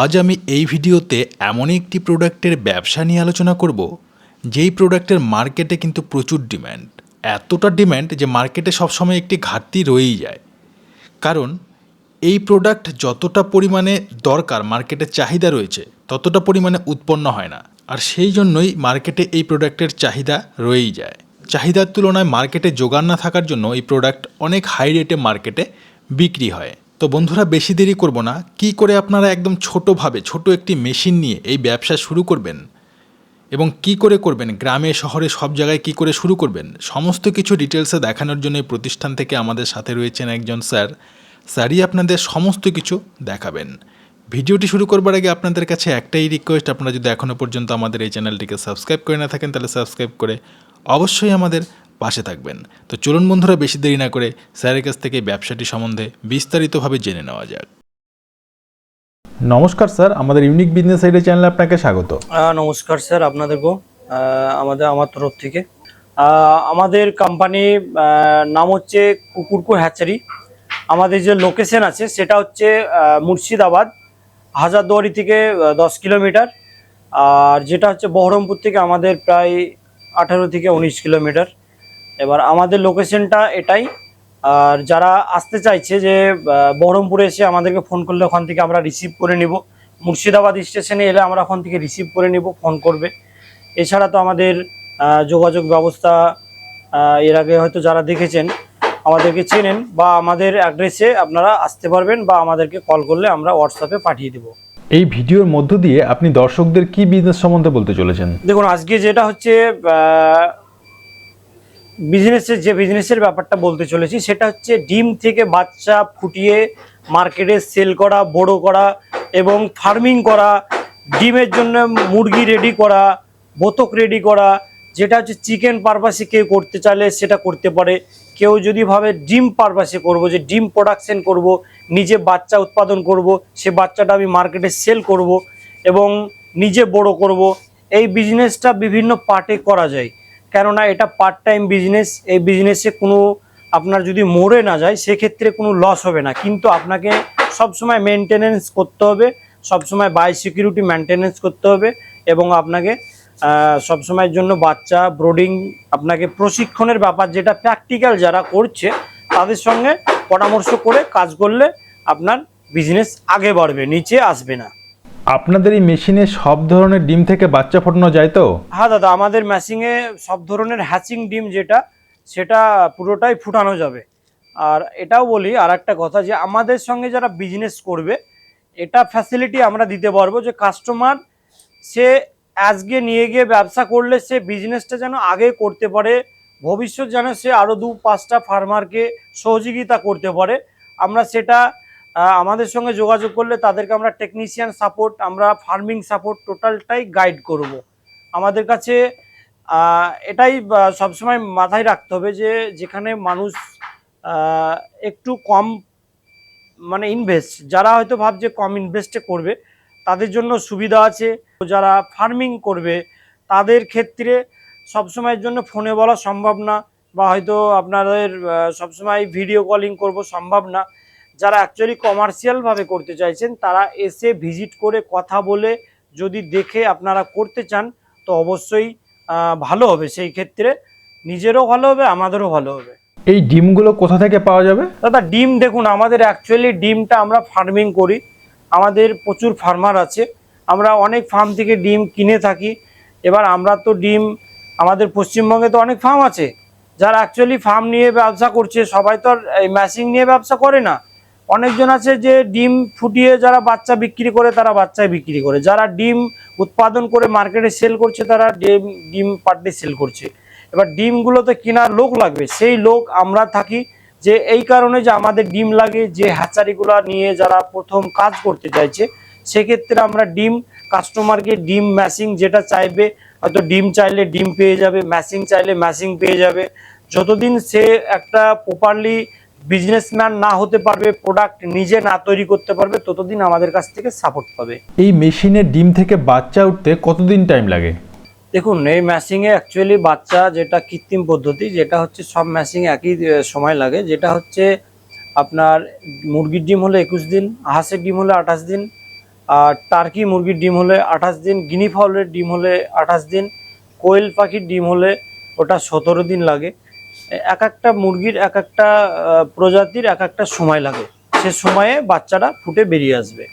আজ আমি এই ভিডিওতে এমন একটি প্রোডাক্টের ব্যবসা নিয়ে আলোচনা করব, যেই প্রোডাক্টের মার্কেটে কিন্তু প্রচুর ডিম্যান্ড। এতটা ডিম্যান্ড যে মার্কেটে সবসময় একটি ঘাটতি রয়েই যায়। কারণ এই প্রোডাক্ট যতটা পরিমাণে দরকার মার্কেটে চাহিদা রয়েছে, ততটা পরিমাণে উৎপন্ন হয় না। আর সেই জন্যই মার্কেটে এই প্রোডাক্টের চাহিদা রয়েই যায়। চাহিদার তুলনায় মার্কেটে যোগান না থাকার জন্য এই প্রোডাক্ট অনেক হাই রেটে মার্কেটে বিক্রি হয়। তো বন্ধুরা বেশি দেরি করব না। কি করে আপনারা একদম ছোটোভাবে, ছোট একটি মেশিন নিয়ে এই ব্যবসা শুরু করবেন? এবং কি করে করবেন? গ্রামে, শহরে, সব জায়গায় কি করে শুরু করবেন? সমস্ত কিছু ডিটেলসে দেখানোর জন্য এই প্রতিষ্ঠান থেকে আমাদের সাথে রয়েছেন একজন স্যার। স্যারই আপনাদের সমস্ত কিছু দেখাবেন। ভিডিওটি শুরু করবার আগে আপনাদের কাছে একটাই রিকোয়েস্ট আপনারা যদি এখনও পর্যন্ত আমাদের এই চ্যানেলটিকে সাবস্ক্রাইব করে না থাকেন, তাহলে সাবস্ক্রাইব করে অবশ্যই আমাদের পাশে থাকবেন। তো চলুন বন্ধুরা, বেশি দেরি না করে স্যারের কাছ থেকে ব্যবসাটি সম্বন্ধে বিস্তারিতভাবে জেনে নেওয়া যাক। নমস্কার স্যার, আমাদের ইউনিক বিজনেস আইডিয়া চ্যানেলে আপনাকে স্বাগত। নমস্কার স্যার, আপনাদেরকেও আমাদের, আমার তরফ থেকে। আমাদের কোম্পানি নাম হচ্ছে কুকুরকো হ্যাচারি আমাদের যে লোকেশন আছে, সেটা হচ্ছে মুর্শিদাবাদ, হাজারদুয়ারি থেকে দশ কিলোমিটার। আর যেটা হচ্ছে বহরমপুর থেকে আমাদের প্রায় আঠারো থেকে উনিশ কিলোমিটার। এবার আমাদের লোকেশনটা এটাই। আর যারা আসতে চাইছে যে বহরমপুরে এসে আমাদেরকে ফোন করলে ওখান থেকে আমরা রিসিভ করে নিব। মুর্শিদাবাদ স্টেশনে এলে আমরা ওখান থেকে রিসিভ করে নিব ফোন করবে। এছাড়া তো আমাদের যোগাযোগ ব্যবস্থা এর আগে হয়তো যারা দেখেছেন আমাদেরকে চেনেন বা আমাদের অ্যাড্রেসে আপনারা আসতে পারবেন বা আমাদেরকে কল করলে আমরা হোয়াটসঅ্যাপে পাঠিয়ে দেবো। এই ভিডিওর মধ্য দিয়ে আপনি দর্শকদের কি বিজনেস সম্বন্ধে বলতে চলেছেন? দেখুন আজকে যেটা হচ্ছে বিজনেসের যে বিজনেসের ব্যাপারটা বলতে চলেছি, সেটা হচ্ছে ডিম থেকে বাচ্চা ফুটিয়ে মার্কেটে সেল করা, বড় করা এবং ফার্মিং করা, ডিমের জন্য মুরগি রেডি করা, বতক রেডি করা, যেটা হচ্ছে চিকেন পারপাসে কেউ করতে চাইলে সেটা করতে পারে। কেউ যদি ভাবে ডিম পারপাসে করব, যে ডিম প্রোডাকশন করব, নিজে বাচ্চা উৎপাদন করব, সে বাচ্চাটা আমি মার্কেটে সেল করব এবং নিজে বড় করব, এই বিজনেসটা বিভিন্ন পার্টে করা যায়। কেননা এটা পার্ট টাইম বিজনেস এই বিজনেসে কোনো আপনার যদি মরে না যায়, সেক্ষেত্রে কোনো লস হবে না। কিন্তু আপনাকে সবসময় মেনটেনেন্স করতে হবে, সবসময় বাই সিকিউরিটি মেনটেনেন্স করতে হবে এবং আপনাকে সবসময়ের জন্য বাচ্চা ব্রোডিং আপনাকে প্রশিক্ষণের ব্যাপার যেটা প্র্যাকটিক্যাল যারা করছে, তাদের সঙ্গে পরামর্শ করে কাজ করলে আপনার বিজনেস আগে বাড়বে, নিচে আসবে না। আপনাদের এই মেশিনে সব ধরনের ডিম থেকে বাচ্চা ফোটানো যায় তো? হ্যাঁ দাদা, আমাদের ম্যাচিংয়ে সব ধরনের হ্যাচিং ডিম যেটা, সেটা পুরোটাই ফুটানো যাবে। আর এটাও বলি আর একটা কথা যে, আমাদের সঙ্গে যারা বিজনেস করবে, এটা ফ্যাসিলিটি আমরা দিতে পারব যে কাস্টমার সে আজকে নিয়ে গিয়ে ব্যবসা করলে সে বিজনেসটা যেন আগে করতে পারে, ভবিষ্যৎ যেন সে আরও দু পাঁচটা ফার্মারকে সহযোগিতা করতে পারে। আমরা সেটা আমাদের সঙ্গে যোগাযোগ করলে তাদেরকে আমরা টেকনিশিয়ান সাপোর্ট আমরা ফার্মিং সাপোর্ট টোটালটাই গাইড করব। আমাদের কাছে এটাই সবসময় মাথায় রাখতে হবে যে যেখানে মানুষ একটু কম মানে ইনভেস্ট যারা হয়তো ভাবছে কম ইনভেস্টে করবে, তাদের জন্য সুবিধা আছে। যারা ফার্মিং করবে, তাদের ক্ষেত্রে সবসময়ের জন্য ফোনে বলা সম্ভব না, বা হয়তো আপনাদের সবসময় ভিডিও কলিং করব সম্ভব না। যারা অ্যাকচুয়ালি কমার্শিয়ালভাবে করতে চাইছেন তারা এসে ভিজিট করে কথা বলে যদি দেখে আপনারা করতে চান তো অবশ্যই ভালো হবে। সেই ক্ষেত্রে নিজেরও ভালো হবে আমাদেরও ভালো হবে। এই ডিমগুলো কোথা থেকে পাওয়া যাবে? দাদা ডিম দেখুন আমাদের অ্যাকচুয়ালি ডিমটা আমরা ফার্মিং করি। আমাদের প্রচুর ফার্মার আছে। আমরা অনেক ফার্ম থেকে ডিম কিনে থাকি। এবার আমরা তো ডিম আমাদের পশ্চিমবঙ্গে তো অনেক ফার্ম আছে। যারা অ্যাকচুয়ালি ফার্ম নিয়ে ব্যবসা করছে সবাই তো আর এই ম্যাশিং নিয়ে ব্যবসা করে না। অনেকজন আছে যে ডিম ফুটিয়ে যারা বাচ্চা বিক্রি করে, তারা বাচ্চায় বিক্রি করে। যারা ডিম উৎপাদন করে মার্কেটে সেল করছে, তারা ডিম ডিম ডে সেল করছে। এবার ডিমগুলোতে কেনার লোক লাগবে, সেই লোক আমরা থাকি যে এই কারণে যে আমাদের ডিম লাগে, যে হ্যাচারিগুলো নিয়ে যারা প্রথম কাজ করতে চাইছে, সেক্ষেত্রে আমরা ডিম কাস্টমারকে ডিম ম্যাশিং যেটা চাইবে, হয়তো ডিম চাইলে ডিম পেয়ে যাবে ম্যাশিং চাইলে ম্যাশিং পেয়ে যাবে। যতদিন সে একটা প্রপারলি বিজনেসম্যান না হতে পারবে প্রোডাক্ট নিজে না তৈরি করতে পারবে ততদিন আমাদের কাছ থেকে সাপোর্ট পাবে। এই মেশিনে ডিম থেকে বাচ্চা উঠতে কতদিন টাইম লাগে? দেখুন এই ম্যাশিংয়ে অ্যাকচুয়ালি বাচ্চা যেটা কৃত্রিম পদ্ধতি যেটা হচ্ছে সব ম্যাশিং একই সময় লাগে। যেটা হচ্ছে আপনার মুরগির ডিম হলে একুশ দিন হাঁসের ডিম হলে আঠাশ দিন আর টার্কি মুরগির ডিম হলে আঠাশ দিন গিনি ফাউলের ডিম হলে আঠাশ দিন কোয়েল পাখির ডিম হলে ওটা সতেরো দিন লাগে। এক একটা মুরগির এক একটা প্রজাতির এক একটা সময় লাগে। সে সময়ে বাচ্চাটা ফুটে বেরিয়ে আসবে।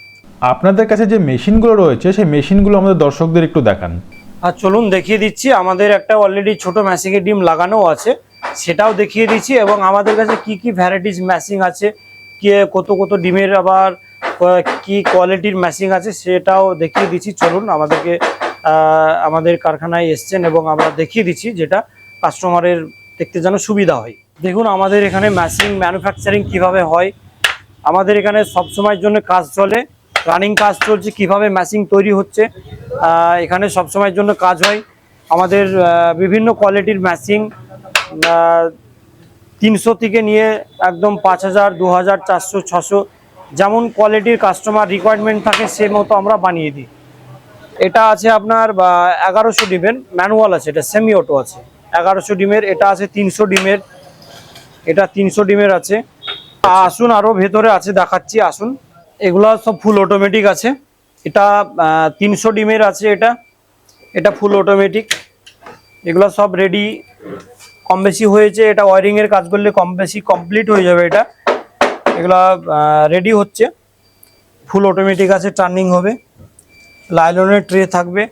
আপনাদের কাছে যে মেশিনগুলো রয়েছে সেই মেশিনগুলো আমাদের দর্শকদের একটু দেখান। আর চলুন দেখিয়ে দিচ্ছি আমাদের একটা অলরেডি ছোট ম্যাসিংয়ের ডিম লাগানো আছে। সেটাও দেখিয়ে দিচ্ছি এবং আমাদের কাছে কি কি ভ্যারাইটিস ম্যাসিং আছে কে কত কত ডিমের আবার কি কোয়ালিটির ম্যাসিং আছে সেটাও দেখিয়ে দিচ্ছি। চলুন আমাদেরকে আমাদের কারখানায় এসছেন এবং আমরা দেখিয়ে দিচ্ছি যেটা কাস্টমারের দেখতে যেন সুবিধা হয়। দেখুন, আমাদের এখানে ম্যাসিং ম্যানুফ্যাকচারিং কীভাবে হয়। আমাদের এখানে সব সময়ের জন্য কাজ চলে। রানিং কাজ চলছে, কীভাবে ম্যাসিং তৈরি হচ্ছে এখানে সব সময়ের জন্য কাজ হয়। আমাদের বিভিন্ন কোয়ালিটির ম্যাসিং তিনশো থেকে নিয়ে একদম পাঁচ হাজার, দু হাজার, চারশো, ছশো, যেমন কোয়ালিটির কাস্টমার রিকোয়ারমেন্ট থাকে, সে মতো আমরা বানিয়ে দিই। এটা আছে আপনার এগারোশো ডিমের ম্যানুয়াল আছে, এটা সেমি অটো আছে। এগারোশো ডিমের, এটা আছে তিনশো ডিমের। এটা তিনশো ডিমের আছে। আসুন আরও ভেতরে আছে, দেখাচ্ছি, আসুন। এগুলো সব ফুল অটোমেটিক আছে। এটা তিনশো ডিমের আছে এটা। এটা ফুল অটোমেটিক এগুলো সব রেডি কম বেশি হয়েছে, এটা ওয়ারিংয়ের কাজ করলে কম বেশি কমপ্লিট হয়ে যাবে এটা। এগুলা রেডি হচ্ছে। ফুল অটোমেটিক আছে টার্নিং হবে। লাইলনের ট্রে থাকবে।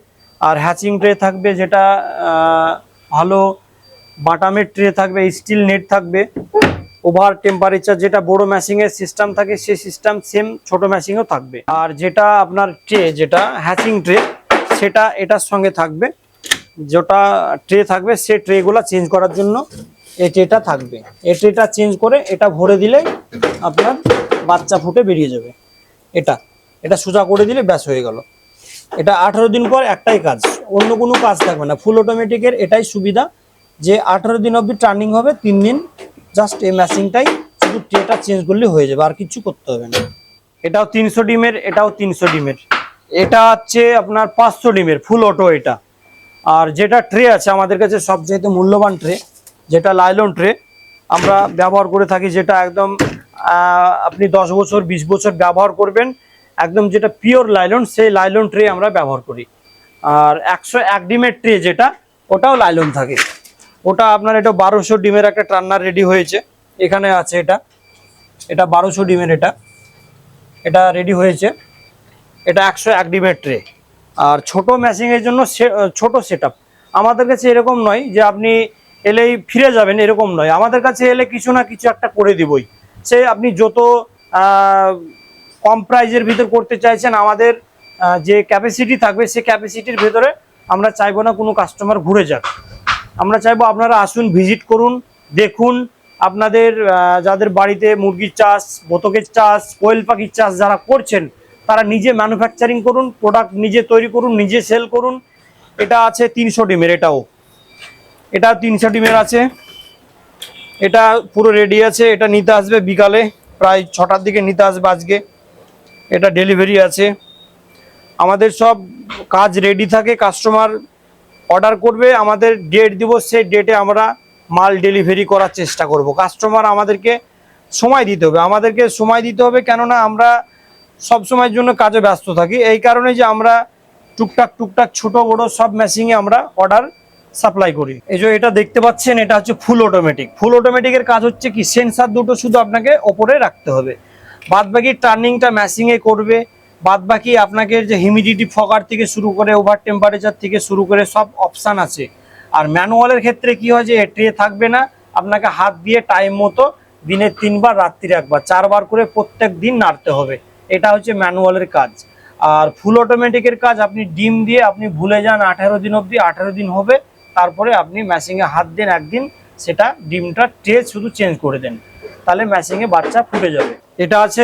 আর হ্যাচিং ট্রে থাকবে, যেটা ভালো বাটামের ট্রে থাকবে স্টিল নেট থাকবে ওভার টেম্পারেচার যেটা বড় মেশিংয়ের সিস্টেম থাকে সেই সিস্টেম সেম ছোট মেশিংও থাকবে। আর যেটা আপনার ট্রে যেটা হ্যাচিং ট্রে সেটা এটার সঙ্গে থাকবে, যেটা ট্রে থাকবে, সে ট্রেগুলো চেঞ্জ করার জন্য এই ট্রেটা থাকবে। এই ট্রেটা চেঞ্জ করে এটা ভরে দিলে আপনার বাচ্চা ফুটে বেরিয়ে যাবে। এটা এটা সোজা করে দিলে ব্যাস হয়ে গেল। এটা আঠারো দিন পর একটাই কাজ। অন্য কোনো কাজ থাকবে না। ফুল অটোমেটিকের এটাই সুবিধা যে আঠারো দিন অবধি টার্নিং হবে, তিন দিন জাস্ট এই ম্যাচিংটাই শুধু ট্রেটা চেঞ্জ করলে হয়ে যাবে, আর কিছু করতে হবে না। এটাও তিনশো ডিমের, এটাও তিনশো ডিমের। এটা হচ্ছে আপনার পাঁচশো ডিমের ফুল অটো এটা। আর যেটা ট্রে আছে, আমাদের কাছে সবচেয়ে মূল্যবান ট্রে যেটা লাইলন ট্রে আমরা ব্যবহার করে থাকি, যেটা একদম আপনি দশ বছর, বিশ বছর ব্যবহার করবেন, একদম যেটা পিওর লাইলন সেই লাইলন ট্রে আমরা ব্যবহার করি। আর একশো এক ডিমের ট্রে যেটা, ওটাও লাইলন থাকে। ওটা আপনার এটা বারোশো ডিমের একটা ট্রান্নার রেডি হয়েছে। এখানে আছে এটা। এটা বারোশো ডিমের এটা। এটা রেডি হয়েছে। এটা একশো এক ডিমের ট্রে। আর ছোট ম্যাচিংয়ের জন্য ছোট সেট আমাদের কাছে এরকম নয় যে আপনি এলেই ফিরে যাবেন, এরকম নয়। আমাদের কাছে এলে কিছু না কিছু একটা করে দিবই। সে আপনি যত কম প্রাইজের ভিতর করতে চাইছেন, আমাদের যে ক্যাপাসিটি থাকবে সেই ক্যাপাসিটির ভেতরে আমরা চাইব না কোনো কাস্টমার ঘুরে যাক। আমরা চাইব আপনারা আসুন ভিজিট করুন, দেখুন আপনাদের যাদের বাড়িতে মুরগির চাষ, বতকের চাষ, কোয়েল পাখির চাষ যারা করছেন, তারা নিজে ম্যানুফ্যাকচারিং করুন প্রোডাক্ট নিজে তৈরি করুন, নিজে সেল করুন। এটা আছে তিনশো ডিমের, এটাও। এটা তিনশো ডিমের আছে। এটা পুরো রেডি আছে, এটা নিতে আসবে বিকালে, প্রায় ছটার দিকে নিতে আসবে আজকে। এটা ডেলিভারি আছে। আমাদের সব কাজ রেডি থাকে কাস্টমার অর্ডার করবে, আমাদের ডেট দিব, সেই ডেটে আমরা মাল ডেলিভারি করার চেষ্টা করব। কাস্টমার আমাদেরকে সময় দিতে হবে। আমাদেরকে সময় দিতে হবে কেননা আমরা সব সময়ের জন্য কাজে ব্যস্ত থাকি। এই কারণে যে আমরা টুকটাক টুকটাক, ছোট, বড় সব মেশিনে আমরা অর্ডার সাপ্লাই করি। এই যে এটা দেখতে পাচ্ছেন, এটা হচ্ছে ফুল অটোমেটিক ফুল অটোমেটিকের কাজ হচ্ছে কি? সেন্সার দুটো শুধু আপনাকে ওপরে রাখতে হবে। বাদ বাকি টার্নিংটা ম্যাশিংয়ে করবে বাদ বাকি আপনাকে যে হিউমিডিটি ফকার থেকে শুরু করে ওভার টেম্পারেচার থেকে শুরু করে সব অপশান আছে। আর ম্যানুয়ালের ক্ষেত্রে কি হয় যে ট্রে থাকবে না, আপনাকে হাত দিয়ে টাইম মতো দিনে তিনবার, রাত্রিরে একবার, চারবার করে প্রত্যেক দিন নাড়তে হবে। এটা হচ্ছে ম্যানুয়ালের কাজ। আর ফুল অটোমেটিকের কাজ, আপনি ডিম দিয়ে আপনি ভুলে যান আঠারো দিন অবধি, আঠারো দিন হবে, তারপরে আপনি ম্যাশিংয়ে হাত দেন একদিন, সেটা ডিমটা ট্রে শুধু চেঞ্জ করে দেন। তাহলে ম্যাশিংয়ে বাচ্চা ফুটে যাবে। এটা আছে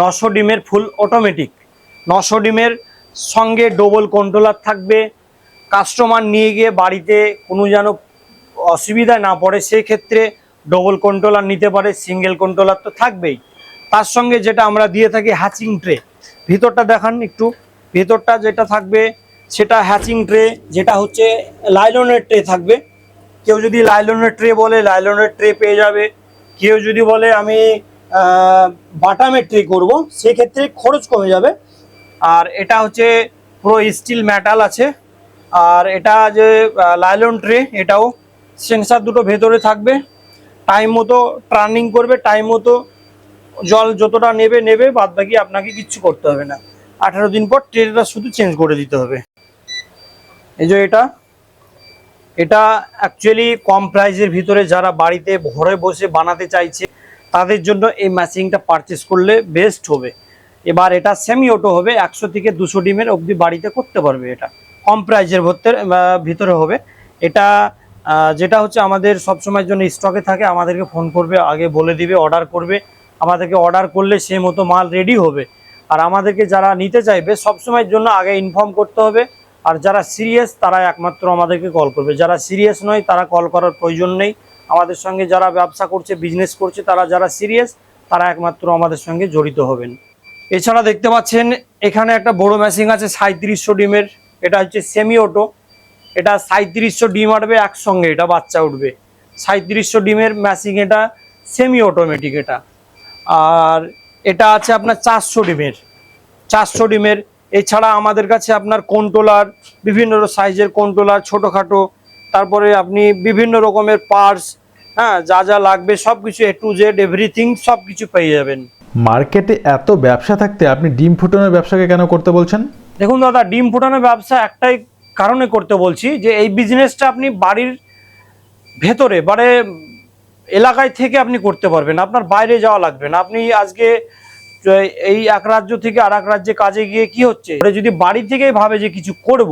নশো ডিমের ফুল অটোমেটিক নশো ডিমের সঙ্গে ডবল কন্ট্রোলার থাকবে। কাস্টমার নিয়ে গিয়ে বাড়িতে কোনো যেন অসুবিধা না পড়ে সেই ক্ষেত্রে ডবল কন্ট্রোলার নিতে পারে সিঙ্গেল কন্ট্রোলার তো থাকবেই। তার সঙ্গে যেটা আমরা দিয়ে থাকি হ্যাচিং ট্রে ভিতরটা দেখান একটু। ভেতরটা যেটা থাকবে, সেটা হ্যাচিং ট্রে যেটা হচ্ছে লাইলনের ট্রে থাকবে। কেউ যদি লাইলনের ট্রে বলে, লাইলনের ট্রে পেয়ে যাবে। কেউ যদি বলে, আমি বাটামের ট্রে করব, সেক্ষেত্রে খরচ কমে যাবে। আর এটা হচ্ছে পুরো স্টিল মেটাল আছে। আর এটা যে লাইলন ট্রে এটাও সেন্সার দুটো ভেতরে থাকবে। টাইম মতো টার্নিং করবে টাইম মতো জল যতটা নেবে নেবে, বাদ বাকি আপনাকে কিচ্ছু করতে হবে না। আঠারো দিন পর ট্রেটা শুধু চেঞ্জ করে দিতে হবে। এই যে এটা এটা অ্যাকচুয়ালি কম প্রাইসের ভিতরে যারা বাড়িতে ঘরে বসে বানাতে চাইছে, তাদের জন্য এই ম্যাচিংটা পারচেস করলে বেস্ট হবে। এবার এটা সেমি অটো হবে, একশো থেকে দুশো ডিমের অবধি বাড়িতে করতে পারবে এটা। কম প্রাইজের ভেতরে ভিতরে হবে। এটা যেটা হচ্ছে আমাদের সবসময়ের জন্য স্টকে থাকে, আমাদেরকে ফোন করবে, আগে বলে দিবে অর্ডার করবে। আমাদেরকে অর্ডার করলে সে মতো মাল রেডি হবে। আর আমাদেরকে যারা নিতে চাইবে, সবসময়ের জন্য আগে ইনফর্ম করতে হবে। আর যারা সিরিয়াস তারা একমাত্র আমাদেরকে কল করবে। যারা সিরিয়াস নয়, তারা কল করার প্রয়োজন নেই। আমাদের সঙ্গে যারা ব্যবসা করছে বিজনেস করছে, তারা যারা সিরিয়াস তারা একমাত্র আমাদের সঙ্গে জড়িত হবেন। এছাড়া দেখতে পাচ্ছেন, এখানে একটা বড় মেশিন আছে সাঁত্রিশশো ডিমের, এটা হচ্ছে সেমি অটো এটা সাঁত্রিশশো ডিম আটবে একসঙ্গে, এটা বাচ্চা উঠবে। সাঁত্রিশশো ডিমের মেশিন এটা সেমি অটোমেটিক এটা। আর এটা আছে আপনার চারশো ডিমের। চারশো ডিমের। এছাড়া আমাদের কাছে আপনার কন্ট্রোলার বিভিন্ন সাইজের কন্ট্রোলার ছোটোখাটো, তারপরে আপনি বিভিন্ন রকমের পার্টস হ্যাঁ যা যা লাগবে সব কিছু এ টু জেড এভরিথিং সব কিছু পেয়ে যাবেন। মার্কেটে এত ব্যবসা থাকতে আপনি ডিম ফুটানোর ব্যবসাকে কেন করতে বলছেন? দেখুন দাদা, ডিম ফুটানোর ব্যবসা একটাই কারণে করতে বলছি যে এই বিজনেসটা আপনি বাড়ির ভেতরে মানে এলাকায় থেকে আপনি করতে পারবেন, আপনার বাইরে যাওয়া লাগবে না। আপনি আজকে এই এক রাজ্য থেকে আর এক রাজ্যে কাজে গিয়ে কি হচ্ছে? যদি বাড়ি থেকেই ভাবে যে কিছু করব,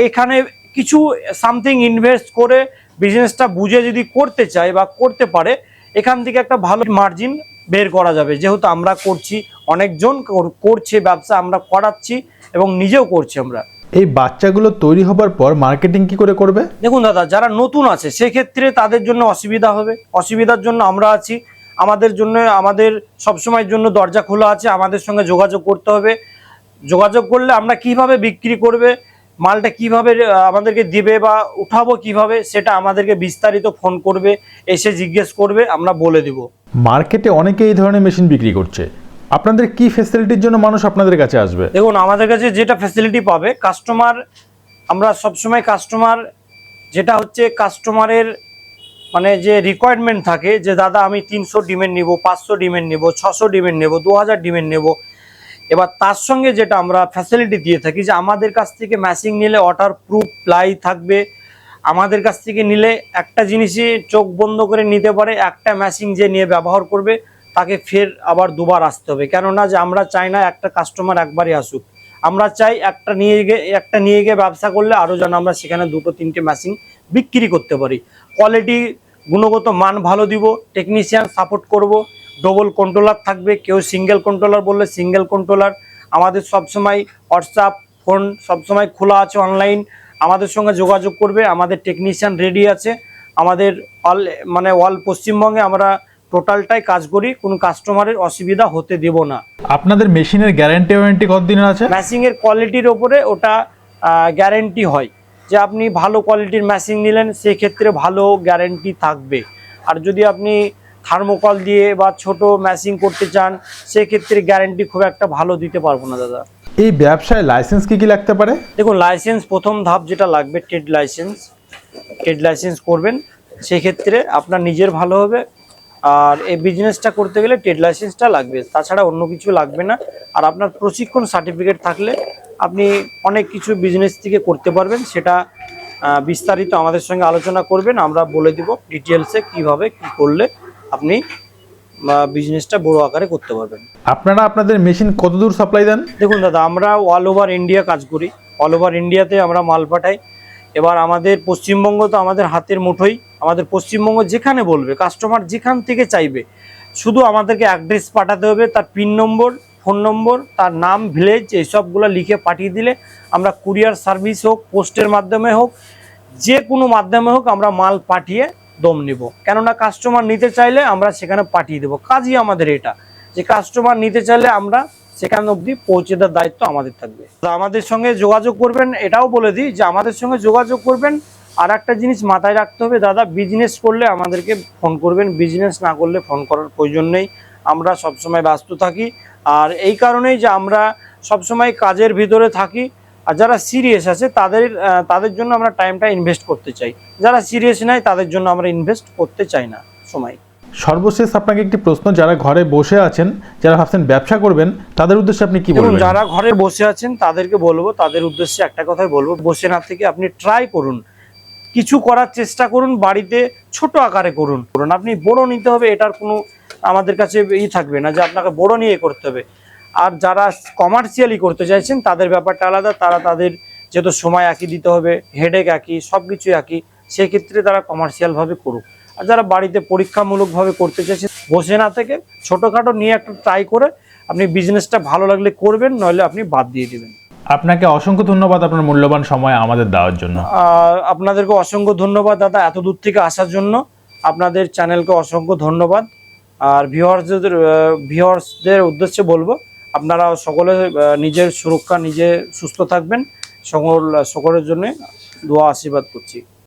এইখানে কিছু সামথিং ইনভেস্ট করে বিজনেসটা বুঝে যদি করতে চায় বা করতে পারে, এখান থেকে একটা ভালো মার্জিন বের করা যাবে। যেহেতু আমরা করছি অনেকজন কর- করছে ব্যবসা আমরা করাচ্ছি এবং নিজেও করছি আমরা। এই বাচ্চাগুলো তৈরি হবার পর মার্কেটিং কি করে করবে? দেখুন দাদা যারা নতুন আছে সেক্ষেত্রে তাদের জন্য অসুবিধা হবে। অসুবিধার জন্য আমরা আছি। আমাদের জন্য আমাদের সবসময়ের জন্য দরজা খোলা আছে। আমাদের সঙ্গে যোগাযোগ করতে হবে। যোগাযোগ করলে আমরা কীভাবে বিক্রি করবে মালটা কীভাবে আমাদেরকে দিবে বা উঠাবো কীভাবে সেটা আমাদেরকে বিস্তারিত ফোন করবে এসে জিজ্ঞেস করবে আমরা বলে দিব। মার্কেটে অনেকে এই ধরনের মেশিন বিক্রি করছে। আপনাদের কি ফেসিলিটির জন্য মানুষ আপনাদের কাছে আসবে? দেখুন, আমাদের কাছে যেটা ফ্যাসিলিটি পাবে কাস্টমার আমরা সবসময় কাস্টমার যেটা হচ্ছে কাস্টমারের মানে যে রিকোয়ারমেন্ট থাকে, যে দাদা, আমি তিনশো ডিমের নিব, পাঁচশো ডিমের নেব, ছশো ডিমের নেব দু হাজার ডিমের নেব। এবার তার সঙ্গে যেটা আমরা ফ্যাসিলিটি দিয়ে থাকি, যে আমাদের কাছ থেকে ম্যাচিং নিলে ওয়াটার প্রুফ প্লাই থাকবে আমাদের কাছ থেকে নিলে একটা জিনিসই চোখ বন্ধ করে নিতে পারে, একটা ম্যাচিং যে নিয়ে ব্যবহার করবে, তাকে ফের আবার দুবার আসতে হবে। কেননা যে আমরা চাই না একটা কাস্টমার একবারই আসুক। আমরা চাই একটা নিয়ে গিয়ে একটা নিয়ে গিয়ে ব্যবসা করলে আরও যেন আমরা সেখানে দুটো, তিনটে মেশিন বিক্রি করতে পারি। কোয়ালিটি গুণগত মান ভালো দিব টেকনিশিয়ান সাপোর্ট করব ডবল কন্ট্রোলার থাকবে, কেউ সিঙ্গেল কন্ট্রোলার বললে সিঙ্গেল কন্ট্রোলার আমাদের সবসময় হোয়াটসঅ্যাপ ফোন সবসময় খোলা আছে অনলাইন আমাদের সঙ্গে যোগাযোগ করবে আমাদের টেকনিশিয়ান রেডি আছে। আমাদের অল মানে অল পশ্চিমবঙ্গে আমরা টোটালটাই কাজ করি কোনো কাস্টমারের অসুবিধা হতে দেব না। আপনাদের মেশিনের গ্যারান্টি ওয়ারেন্টি কতদিনের আছে? ম্যাচিংয়ের কোয়ালিটির ওপরে ওটা গ্যারেন্টি হয়। যে আপনি ভালো কোয়ালিটির ম্যাচিং নিলেন সেক্ষেত্রে ভালো গ্যারেন্টি থাকবে। আর যদি আপনি থার্মোকল দিয়ে বা ছোট ম্যাশিং করতে চান সেক্ষেত্রে গ্যারেন্টি খুব একটা ভালো দিতে পারব না দাদা। এই ব্যবসায় লাইসেন্স কি কি লাগতে পারে? দেখুন লাইসেন্স প্রথম ধাপ যেটা লাগবে ট্রেড লাইসেন্স ট্রেড লাইসেন্স করবেন। সেক্ষেত্রে আপনার নিজের ভালো হবে। আর এই বিজনেসটা করতে গেলে ট্রেড লাইসেন্সটা লাগবে। তাছাড়া অন্য কিছু লাগবে না। আর আপনার প্রশিক্ষণ সার্টিফিকেট থাকলে আপনি অনেক কিছু বিজনেস থেকে করতে পারবেন। সেটা বিস্তারিত আমাদের সঙ্গে আলোচনা করবেন। আমরা বলে দিব ডিটেলসে কীভাবে কি করলে আপনি বিজনেসটা বড় আকারে করতে পারবেন। আপনারা আপনাদের মেশিন কতদূর সাপ্লাই দেন? দেখুন দাদা আমরা অল ওভার ইন্ডিয়া কাজ করি। অল ওভার ইন্ডিয়াতে আমরা মাল পাঠাই। এবার আমাদের পশ্চিমবঙ্গ তো আমাদের হাতের মুঠোই। আমাদের পশ্চিমবঙ্গ যেখানে বলবে কাস্টমার যেখান থেকে চাইবে। শুধু আমাদেরকে অ্যাড্রেস পাঠাতে হবে তার পিন নম্বর ফোন নম্বর তার নাম ভিলেজ এইসবগুলো লিখে পাঠিয়ে দিলে আমরা কুরিয়ার সার্ভিস হোক পোস্টের মাধ্যমে হোক যে কোনো মাধ্যমে হোক আমরা মাল পাঠিয়ে দম নিব। কেননা কাস্টমার নিতে চাইলে আমরা সেখানে পাঠিয়ে দেবো। কাজই আমাদের এটা। যে কাস্টমার নিতে চাইলে আমরা সেখান অবধি পৌঁছে দেওয়ার দায়িত্ব আমাদের থাকবে। আমাদের সঙ্গে যোগাযোগ করবেন, এটাও বলে দিই যে আমাদের সঙ্গে যোগাযোগ করবেন। আর একটা জিনিস মাথায় রাখতে হবে দাদা বিজনেস করলে আমাদেরকে ফোন করবেন। বিজনেস না করলে ফোন করার প্রয়োজন নেই। আমরা সবসময় ব্যস্ত থাকি। আর এই কারণেই যে আমরা সবসময় কাজের ভিতরে থাকি। আর যারা সিরিয়াস আছে তাদের তাদের জন্য আমরা টাইমটা ইনভেস্ট করতে চাই। যারা সিরিয়াস নাই তাদের জন্য আমরা ইনভেস্ট করতে চাই না সময়। সর্বশেষ আপনাকে একটি প্রশ্ন যারা ঘরে বসে আছেন যারা ভাবছেন ব্যবসা করবেন তাদের উদ্দেশ্যে আপনি কি বলবেন? যারা ঘরে বসে আছেন তাদেরকে বলব তাদের উদ্দেশ্যে একটা কথাই বলব বসে না থেকে আপনি ট্রাই করুন। কিছু করার চেষ্টা করুন বাড়িতে ছোট আকারে করুন। করুন আপনি বড় নিতে হবে এটার কোনো আমাদের কাছে ই থাকবে না যে আপনাকে বড় নিয়ে করতে হবে। আর যারা কমার্শিয়ালি করতে চাইছেন তাদের ব্যাপারটা আলাদা। তারা তাদের যেহেতু সময় একই দিতে হবে হেডেক একই সব কিছু একই সেক্ষেত্রে তারা কমার্শিয়ালভাবে করুক। আর যারা বাড়িতে পরীক্ষামূলকভাবে করতে চাইছেন বসে না থেকে ছোটোখাটো নিয়ে একটা ট্রাই করে আপনি বিজনেসটা ভালো লাগলে করবেন নইলে আপনি বাদ দিয়ে দিবেন। আপনাকে অসংখ্য ধন্যবাদ আপনার মূল্যবান সময় আমাদের দেওয়ার জন্য। আর আপনাদেরকে অসংখ্য ধন্যবাদ দাদা এত দূর থেকে আসার জন্য। আপনাদের চ্যানেলকে অসংখ্য ধন্যবাদ। আর ভিউয়ার্সদের ভিউয়ার্সদের উদ্দেশ্যে বলব আপনারা সকলে নিজের সুরক্ষা নিজে সুস্থ থাকবেন। সকল সকলের জন্য দোয়া আশীর্বাদ করছি।